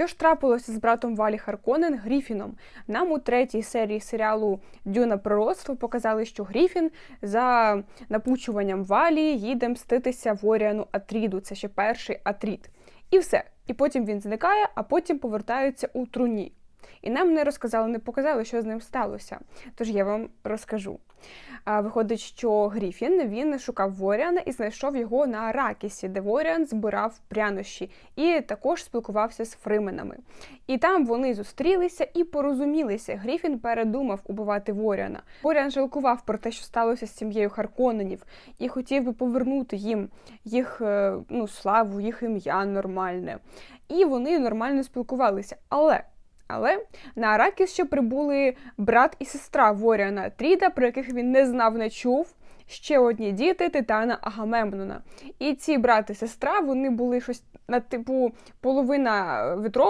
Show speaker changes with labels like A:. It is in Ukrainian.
A: Що ж трапилося з братом Валі Харконен Гріфіном? Нам у третій серії серіалу Дюна пророцтво показали, що Гріфін за напучуванням Валі їде мститися Воріану Атріду. Це ще перший Атрід. І все. І потім він зникає, а потім повертається у труні. І нам не розказали, не показали, що з ним сталося. Тож я вам розкажу. Виходить, що Гріфін він шукав Воріана і знайшов його на Аракісі, де Воріан збирав прянощі, і також спілкувався з Фрименами. І там вони зустрілися і порозумілися. Гріфін передумав убивати Воріана. Воріан жалкував про те, що сталося з сім'єю Харконенів, і хотів би повернути їм їх е, ну, славу, їх ім'я нормальне. І вони нормально спілкувалися. Але але на Аракіс ще прибули брат і сестра Воріана Тріда, про яких він не знав, не чув. Ще одні діти Титана Агамемнона. І ці брат і сестра вони були щось на типу половина ветров.